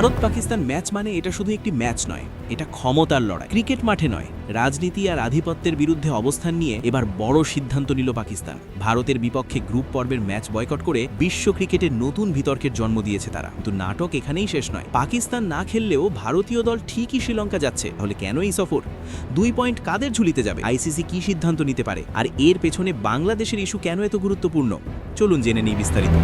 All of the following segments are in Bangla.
ভারত পাকিস্তান ম্যাচ মানে এটা শুধু একটি ম্যাচ নয়, এটা ক্ষমতার লড়াই। ক্রিকেট মাঠে নয়, রাজনীতি আর আধিপত্যের বিরুদ্ধে অবস্থান নিয়ে এবার বড় সিদ্ধান্ত নিল পাকিস্তান। ভারতের বিপক্ষে গ্রুপ পর্বের ম্যাচ বয়কট করে বিশ্ব ক্রিকেটের নতুন বিতর্কের জন্ম দিয়েছে তারা। কিন্তু নাটক এখানেই শেষ নয়। পাকিস্তান না খেললেও ভারতীয় দল ঠিকই শ্রীলঙ্কা যাচ্ছে। তাহলে কেন এই সফর? দুই পয়েন্ট কাদের ঝুলিতে যাবে? আইসিসি কি সিদ্ধান্ত নিতে পারে? আর এর পেছনে বাংলাদেশের ইস্যু কেন এত গুরুত্বপূর্ণ? চলুন জেনে নিই বিস্তারিত।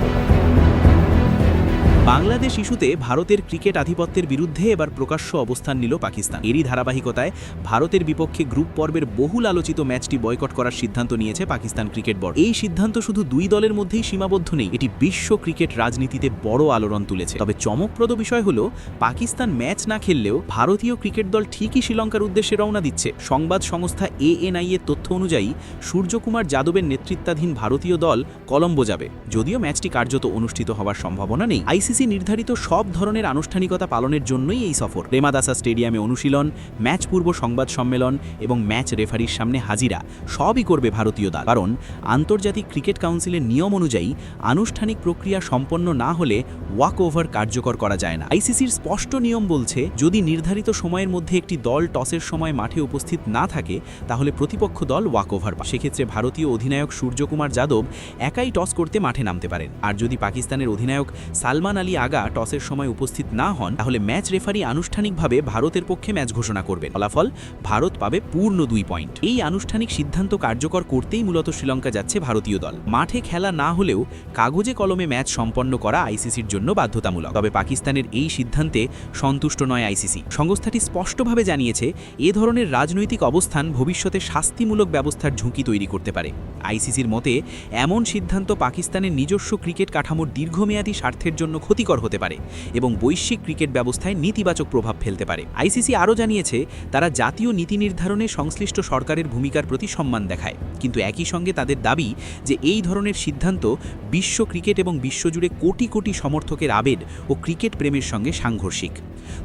বাংলাদেশ ইস্যুতে ভারতের ক্রিকেট আধিপত্যের বিরুদ্ধে এবার প্রকাশ্য অবস্থান নিল পাকিস্তান। এরই ধারাবাহিকতায় ভারতের বিপক্ষে গ্রুপ পর্বের বহুল আলোচিত ম্যাচটি বয়কট করার সিদ্ধান্ত নিয়েছে পাকিস্তান ক্রিকেট বোর্ড। এই সিদ্ধান্ত শুধু দুই দলের মধ্যেই সীমাবদ্ধ নেই, এটি বিশ্ব ক্রিকেট রাজনীতিতে বড় আলোড়ন তুলেছে। তবে চমকপ্রদ বিষয় হল, পাকিস্তান ম্যাচ না খেললেও ভারতীয় ক্রিকেট দল ঠিকই শ্রীলঙ্কার উদ্দেশ্যে রওনা দিচ্ছে। সংবাদ সংস্থা এএনআই এর তথ্য অনুযায়ী, সূর্যকুমার যাদবের নেতৃত্বাধীন ভারতীয় দল কলম্বো যাবে। যদিও ম্যাচটি কার্যত অনুষ্ঠিত হওয়ার সম্ভাবনা নেই। আইসিসি নির্ধারিত সব ধরনের আনুষ্ঠানিকতা পালনের জন্যই এই সফর। রেমাদাসা স্টেডিয়ামে অনুশীলন, ম্যাচ পূর্ব সংবাদ সম্মেলন এবং ম্যাচ রেফারির সামনে হাজিরা, সবই করবে ভারতীয় দল। কারণ আন্তর্জাতিক ক্রিকেট কাউন্সিলের নিয়ম অনুযায়ী আনুষ্ঠানিক প্রক্রিয়া সম্পন্ন না হলে ওয়াক ওভার কার্যকর করা যায় না। আইসিসির স্পষ্ট নিয়ম বলছে, যদি নির্ধারিত সময়ের মধ্যে একটি দল টসের সময় মাঠে উপস্থিত না থাকে, তাহলে প্রতিপক্ষ দল ওয়াক ওভার পায়। সেক্ষেত্রে ভারতীয় অধিনায়ক সূর্যকুমার যাদব একাই টস করতে মাঠে নামতে পারেন। আর যদি পাকিস্তানের অধিনায়ক সালমান আলী আগা টসের সময় উপস্থিত না হন, তাহলে ম্যাচ রেফারি আনুষ্ঠানিকভাবে ভারতের পক্ষে ম্যাচ ঘোষণা করবেন। ফলাফল, ভারত পাবে পূর্ণ দুই পয়েন্ট। এই আনুষ্ঠানিক সিদ্ধান্ত কার্যকর করতেই মূলত শ্রীলঙ্কা যাচ্ছে ভারতীয় দল। মাঠে খেলা না হলেও কাগজে কলমে ম্যাচ সম্পন্ন করা আইসিসির জন্য বাধ্যতামূলক। তবে পাকিস্তানের এই সিদ্ধান্তে সন্তুষ্ট নয় আইসিসি। সংস্থাটি স্পষ্টভাবে জানিয়েছে, এ ধরনের রাজনৈতিক অবস্থান ভবিষ্যতে শাস্তিমূলক ব্যবস্থার ঝুঁকি তৈরি করতে পারে। আইসিসির মতে, এমন সিদ্ধান্ত পাকিস্তানের নিজস্ব ক্রিকেট কাঠামোর দীর্ঘমেয়াদী স্বার্থের জন্য ক্ষতিকর হতে পারে এবং বৈশ্বিক ক্রিকেট ব্যবস্থায় নেতিবাচক প্রভাব ফেলতে পারে। আইসিসি আরও জানিয়েছে, তারা জাতীয় নীতি নির্ধারণে সংশ্লিষ্ট সরকারের ভূমিকার প্রতি সম্মান দেখায়। কিন্তু একই সঙ্গে তাদের দাবি যে এই ধরনের সিদ্ধান্ত বিশ্ব ক্রিকেট এবং বিশ্বজুড়ে কোটি কোটি সমর্থকের আবেদ ও ক্রিকেট প্রেমের সঙ্গে সাংঘর্ষিক।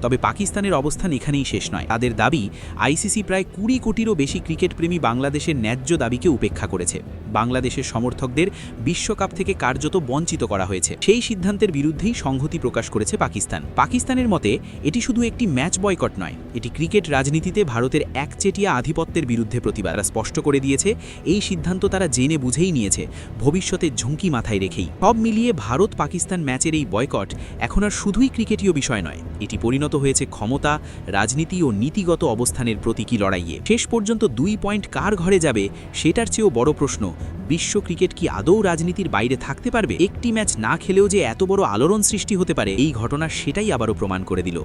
তবে পাকিস্তানের অবস্থান এখানেই শেষ নয়। তাদের দাবি, আইসিসি প্রায় কুড়ি কোটিরও বেশি ক্রিকেট প্রেমী বাংলাদেশের ন্যায্য দাবিকে উপেক্ষা করেছে। বাংলাদেশের সমর্থকদের বিশ্বকাপ থেকে কার্যত বঞ্চিত করা হয়েছে। সেই সিদ্ধান্তের বিরুদ্ধেই সংহতি প্রকাশ করেছে পাকিস্তান। পাকিস্তানের মতে, এটি শুধু একটি ম্যাচ বয়কট নয়, এটি ক্রিকেট রাজনীতিতে ভারতের একচেটিয়া আধিপত্যের বিরুদ্ধে প্রতিবাদ। স্পষ্ট করে দিয়েছে, এই সিদ্ধান্ত তারা জেনে বুঝেই নিয়েছে, ভবিষ্যতে ঝুঁকি মাথায় রেখেই। সব মিলিয়ে ভারত পাকিস্তান ম্যাচের এই বয়কট এখন আর শুধুই ক্রিকেটীয় বিষয় নয়, এটি পরিণত হয়েছে ক্ষমতা, রাজনীতি ও নীতিগত অবস্থানের প্রতীকী লড়াইয়ে। শেষ পর্যন্ত দুই পয়েন্ট কার ঘরে যাবে, সেটার চেয়েও বড় প্রশ্ন, বিশ্ব ক্রিকেট কি আদৌ রাজনীতির বাইরে থাকতে পারবে? একটি ম্যাচ না খেলেও যে এত বড় আলোড়ন সৃষ্টি হতে পারে। এই ঘটনা সেটাই আবারও প্রমাণ করে দিল।